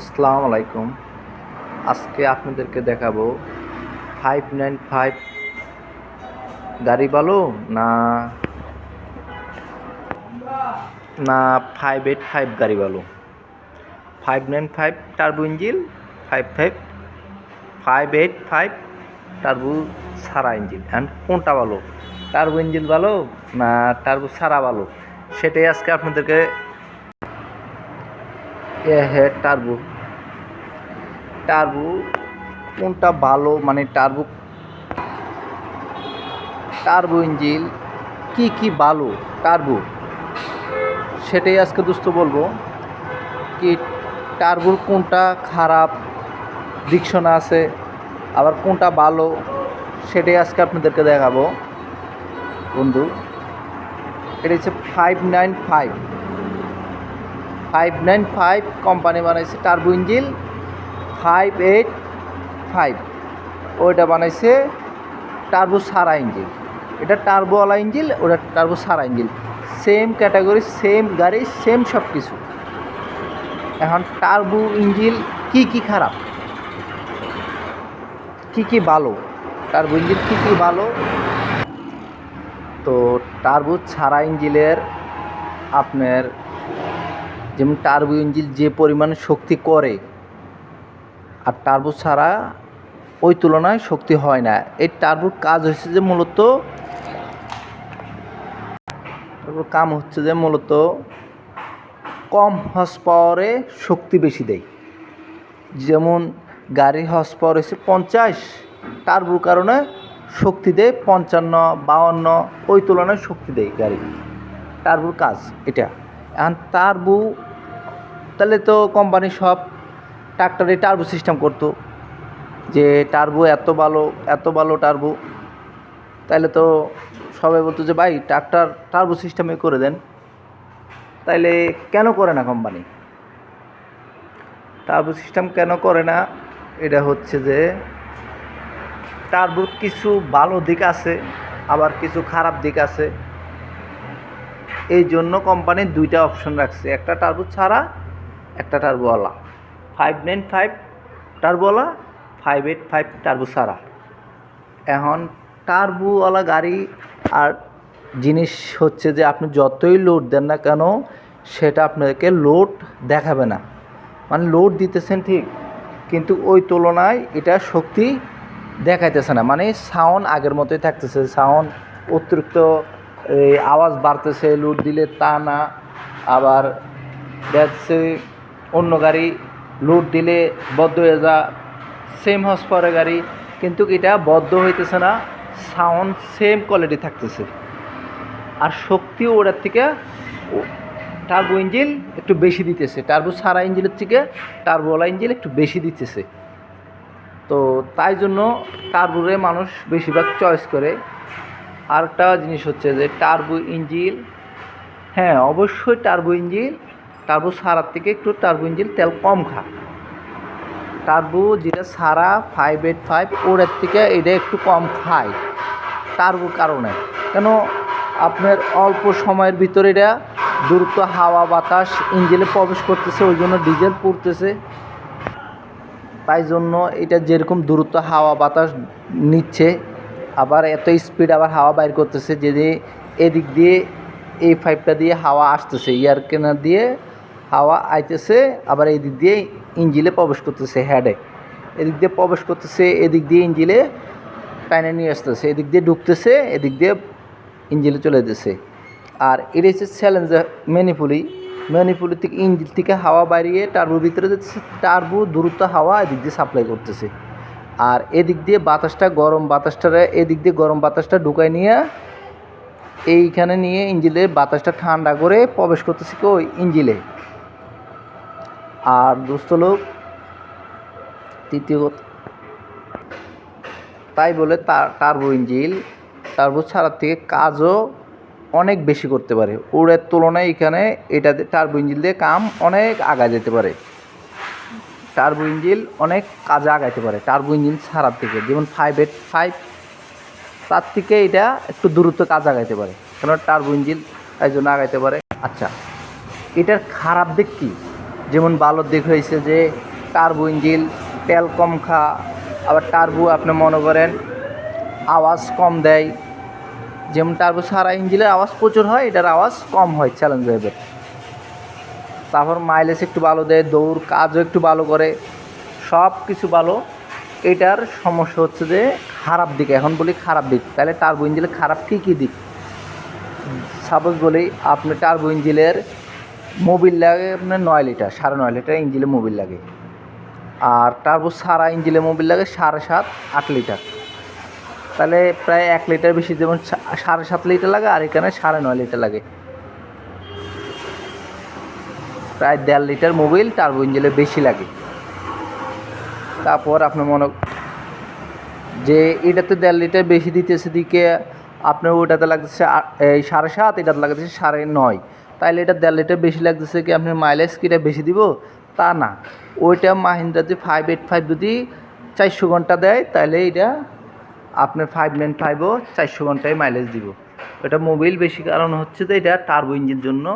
আসসালামু আলাইকুম। আজকে আপনাদেরকে দেখাবো ফাইভ নাইন ফাইভ গাড়ি ভালো না না ফাইভ এইট ফাইভ গাড়ি ভালো five nine five turbo engine five five five eight five turbo Sara engine and কোনটা ভালো টার্বো ইঞ্জিন ভালো না টার্বো সারা ভালো সেটাই আজকে আপনাদেরকে এ হ্যাঁ টার্বো। টার্বো কোনটা ভালো? মানে টার্বো টার্বো ইঞ্জিন কি কি ভালো? টার্বো। সেটাই আজকে দোস্ত বলব কি টার্বোর কোনটা খারাপ দিকশনা আছে, আবার কোনটা ভালো সেটাই আজকে আপনাদেরকে দেখাবো। বন্ধু, এটা হচ্ছে five nine five five nine five company বানাইছে turbo engine five eight five ওইটা বানাইছে টার্বো সারা ইঞ্জিল এটা টার্বোওয়ালা ইঞ্জিল ওটা টার্বো সারা ইঞ্জিল সেম ক্যাটাগরি সেম গাড়ি সেম সব কিছু এখন টার্বো ইঞ্জিল কি কি খারাপ? কি কি ভালো? টার্বো ইঞ্জিল কি কি ভালো? তো টার্বো ছাড়া ইঞ্জিলের আপনার যেমন টার্বো ইঞ্জিন যে পরিমাণ শক্তি করে, আর টার্বো ছাড়া ওই তুলনায় শক্তি হয় না। এই টার্বোর কাজ হচ্ছে যে মূলত কাম হচ্ছে যে মূলত কম হর্স পাওয়ারে শক্তি বেশি দেয়। যেমন গাড়ির হর্স পাওয়ার হচ্ছে পঞ্চাশ, টার্বোর কারণে শক্তি দেয় পঞ্চান্ন, বাউন্ন, ওই তুলনায় শক্তি দেয় গাড়ি। টার্বোর কাজ এটা। এখন টার্বো তাহলে তো কোম্পানি সব ট্রাক্টরে টার্বো সিস্টেম করতো। যে টার্বো এত ভালো এত ভালো টার্বো তাইলে তো সবাই বলতো যে, ভাই ট্রাক্টর টার্বো সিস্টেমে করে দেন। তাইলে কেন করে না কোম্পানি টার্বো সিস্টেম কেন করে না? এটা হচ্ছে যে টার্বোর কিছু ভালো দিক আছে, আবার কিছু খারাপ দিক আছে। এই জন্য কোম্পানি দুইটা অপশন রাখছে, একটা টার্বো ছাড়া, একটা টার্বোওয়ালা ফাইভ নাইন ফাইভ টার্বোওয়ালা ফাইভ এইট ফাইভ টার্বো ছাড়া। এখন টার্বোওয়ালা গাড়ি আর জিনিস হচ্ছে যে আপনি যতই লোড দেন না কেন, সেটা আপনাকে লোড দেখাবে না। মানে লোড দিতেছেন ঠিক, কিন্তু ওই তুলনায় এটা শক্তি দেখাইতেছে না। মানে সাউন্ড আগের মতোই থাকতেছে সাউন্ড অতিরিক্ত এই আওয়াজ বাড়তেছে লুট দিলে তা না। আবার দেখছে অন্য গাড়ি লুট দিলে বদ্ধ হয়ে যা সেম হর্স পাওয়ারের গাড়ি। কিন্তু এটা বদ্ধ হইতেছে না সাউন্ড সেম কোয়ালিটি থাকতেছে। আর শক্তিও ওটার থেকে টার্বো ইঞ্জিন একটু বেশি দিতেছে। টার্বো সারা ইঞ্জিনের থেকে টার্বোওয়ালা ইঞ্জিন একটু বেশি দিতেছে। তো তাই জন্য টার্বোরে মানুষ বেশিরভাগ চয়েস করে। আরেকটা জিনিস হচ্ছে যে টার্বো ইঞ্জিন হ্যাঁ অবশ্যই টার্বো ইঞ্জিল টার্বো সারার থেকে একটু টার্বো ইঞ্জিল তেল কম খা টার্বো যেটা সারা ফাইভ এইট ফাইভ ওটার থেকে এটা একটু কম খায় টার্বোর কারণে। কেন? আপনার অল্প সময়ের ভিতরে এটা দ্রুত হাওয়া বাতাস ইঞ্জিনে প্রবেশ করতেছে, ওই জন্য ডিজেল পড়তেছে। তাই জন্য এটা যেরকম দ্রুত হাওয়া বাতাস নিচ্ছে আবার এত স্পিড আবার হাওয়া বাইর করতেছে যদি এদিক দিয়ে এই পাইপটা দিয়ে হাওয়া আসতেছে এয়ার কেনার দিয়ে হাওয়া আইতেছে, আবার এই দিক দিয়ে ইঞ্জিলে প্রবেশ করতেছে হেডে এদিক দিয়ে প্রবেশ করতেছে, এদিক দিয়ে ইঞ্জিলে টাইনে নিয়ে আসতেছে, এদিক দিয়ে ঢুকতেছে, এদিক দিয়ে ইঞ্জিলে চলে যেতেছে আর এটা হচ্ছে চ্যালেঞ্জার ম্যানিপুলি ম্যানিপুলি থেকে ইঞ্জিল থেকে হাওয়া বাইরিয়ে টার্বোর ভিতরে যাচ্ছে টার্বো দ্রুত হাওয়া এদিক দিয়ে সাপ্লাই করতেছে। আর এদিক দিয়ে বাতাসটা গরম বাতাসটা এদিক দিয়ে গরম বাতাসটা ঢুকায় নিয়ে এইখানে নিয়ে ইঞ্জিনের বাতাসটা ঠান্ডা করে প্রবেশ করতেছে কি ইঞ্জিলে। আর দুস্থ লোক তৃতীয় তাই বলে তার টার্বো ইঞ্জিল টার্বো ছাড়ার থেকে কাজও অনেক বেশি করতে পারে। ওরের তুলনায় এখানে এটাতে টার্বো ইঞ্জিল দিয়ে কাম অনেক আগায় যেতে পারে। টার্বো ইঞ্জিল অনেক কাজে আগাইতে পারে টার্বো ইঞ্জিন ছাড়ার থেকে যেমন ফাইভ এইট ফাইভ তার থেকে এটা একটু দূরত্ব কাজ আগাইতে পারে। কেন টার্বো ইঞ্জিন তাই জন্য আগাইতে পারে। আচ্ছা এটার খারাপ দিক কী? যেমন ভালো দিক হয়েছে যে টার্বো ইঞ্জিল তেল কম খা, আবার টার্বো আপনি মনে করেন আওয়াজ কম দেয়। যেমন টার্বো সারা ইঞ্জিনের আওয়াজ প্রচুর হয়, এটার আওয়াজ কম হয় চ্যালেঞ্জ ওয়েভের তারপর মাইলেজ একটু ভালো দেয়, দৌড় কাজও একটু ভালো করে। সব কিছু ভালো। এটার সমস্যা হচ্ছে যে, খারাপ দিক। এখন বলি খারাপ দিক। তাহলে টার্বো ইঞ্জিনের খারাপ কী কী দিক? সাপোজ বলি, আপনি টার্বো ইঞ্জিনের মোবিল লাগে আপনার নয় লিটার, সাড়ে নয় লিটার ইঞ্জিলে মোবিল লাগে। আর টার্বো সারা ইঞ্জিলে মোবিল লাগে সাড়ে সাত, আট লিটার। তাহলে প্রায় এক লিটার বেশি যেমন সাড়ে সাত লিটার লাগে, আর এখানে সাড়ে নয় লিটার লাগে। প্রায় দেড় লিটার মোবিল টার্বো ইঞ্জিলে বেশি লাগে। তারপর আপনার মনে যে এটাতে দেড় লিটার বেশি দিতেছে দিকে আপনার ওটাতে লাগতেছে এই সাড়ে সাত, এটাতে লাগতেছে সাড়ে নয়। তাইলে এটা দেড় লিটার বেশি লাগতেছে কি আপনার মাইলেজ কিটা বেশি দিব? তা না। ওইটা মাহিন্দ্রা যে ফাইভ এইট ফাইভ যদি চারশো ঘণ্টা দেয় তাহলে এটা আপনার ফাইভ নাইন ফাইভও চারশো ঘন্টায় মাইলেজ দিব। এটা মোবিল বেশি কারণ হচ্ছে যে এটা টার্বো ইঞ্জিন জন্য